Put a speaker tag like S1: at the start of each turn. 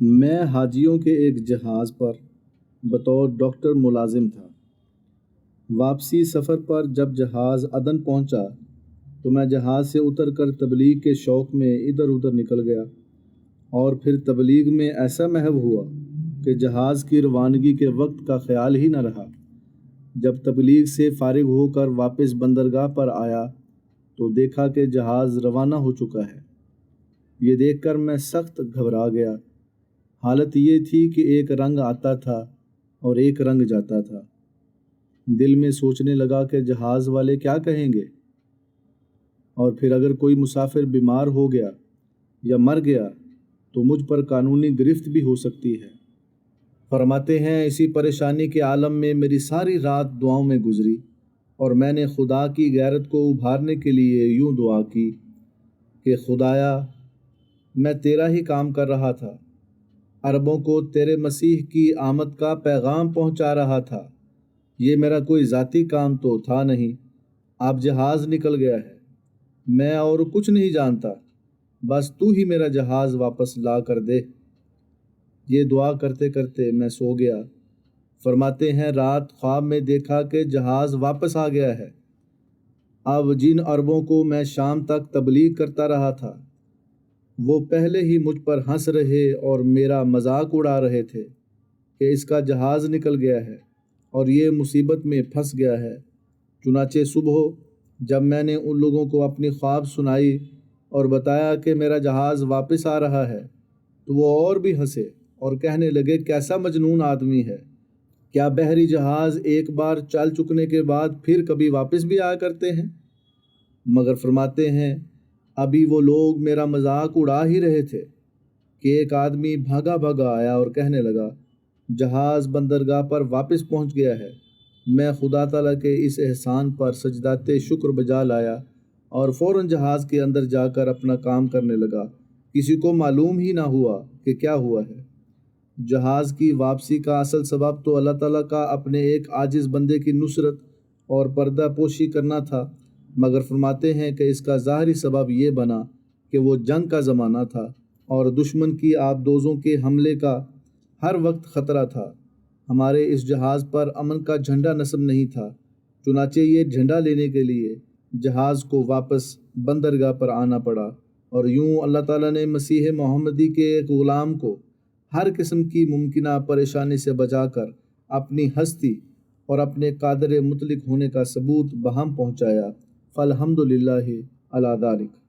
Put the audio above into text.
S1: میں حاجیوں کے ایک جہاز پر بطور ڈاکٹر ملازم تھا۔ واپسی سفر پر جب جہاز عدن پہنچا تو میں جہاز سے اتر کر تبلیغ کے شوق میں ادھر ادھر نکل گیا اور پھر تبلیغ میں ایسا محو ہوا کہ جہاز کی روانگی کے وقت کا خیال ہی نہ رہا۔ جب تبلیغ سے فارغ ہو کر واپس بندرگاہ پر آیا تو دیکھا کہ جہاز روانہ ہو چکا ہے۔ یہ دیکھ کر میں سخت گھبرا گیا۔ حالت یہ تھی کہ ایک رنگ آتا تھا اور ایک رنگ جاتا تھا۔ دل میں سوچنے لگا کہ جہاز والے کیا کہیں گے؟ اور پھر اگر کوئی مسافر بیمار ہو گیا یا مر گیا تو مجھ پر قانونی گرفت بھی ہو سکتی ہے۔ فرماتے ہیں، اسی پریشانی کے عالم میں میری ساری رات دعاؤں میں گزری اور میں نے خدا کی غیرت کو ابھارنے کے لیے یوں دعا کی کہ خدایا، میں تیرا ہی کام کر رہا تھا۔ عربوں کو تیرے مسیح کی آمد کا پیغام پہنچا رہا تھا۔ یہ میرا کوئی ذاتی کام تو تھا نہیں۔ آپ جہاز نکل گیا ہے۔ میں اور کچھ نہیں جانتا۔ بس تو ہی میرا جہاز واپس لا کر دے۔ یہ دعا کرتے کرتے میں سو گیا۔ فرماتے ہیں، رات خواب میں دیکھا کہ جہاز واپس آ گیا ہے۔ اب جن عربوں کو میں شام تک تبلیغ کرتا رہا تھا وہ پہلے ہی مجھ پر ہنس رہے اور میرا مذاق اڑا رہے تھے کہ اس کا جہاز نکل گیا ہے اور یہ مصیبت میں پھنس گیا ہے۔ چنانچہ صبح جب میں نے ان لوگوں کو اپنی خواب سنائی اور بتایا کہ میرا جہاز واپس آ رہا ہے، تو وہ اور بھی ہنسے اور کہنے لگے، کیسا مجنون آدمی ہے۔ کیا بحری جہاز ایک بار چل چکنے کے بعد پھر کبھی واپس بھی آیا کرتے ہیں؟ مگر فرماتے ہیں ابھی وہ لوگ میرا مذاق اڑا ہی رہے تھے کہ ایک آدمی بھاگا بھاگا آیا اور کہنے لگا، جہاز بندرگاہ پر واپس پہنچ گیا ہے۔ میں خدا تعالیٰ کے اس احسان پر سجدات شکر بجا لایا اور فوراً جہاز کے اندر جا کر اپنا کام کرنے لگا۔ کسی کو معلوم ہی نہ ہوا کہ کیا ہوا ہے۔ جہاز کی واپسی کا اصل سبب تو اللہ تعالیٰ کا اپنے ایک عاجز بندے کی نصرت اور پردہ پوشی کرنا تھا۔ مگر فرماتے ہیں کہ اس کا ظاہری سبب یہ بنا کہ وہ جنگ کا زمانہ تھا اور دشمن کی آب دوزوں کے حملے کا ہر وقت خطرہ تھا۔ ہمارے اس جہاز پر امن کا جھنڈا نصب نہیں تھا، چنانچہ یہ جھنڈا لینے کے لیے جہاز کو واپس بندرگاہ پر آنا پڑا اور یوں اللہ تعالیٰ نے مسیح محمدی کے ایک غلام کو ہر قسم کی ممکنہ پریشانی سے بچا کر اپنی ہستی اور اپنے قادر مطلق ہونے کا ثبوت بہم پہنچایا۔ فالحمد لله على ذلك.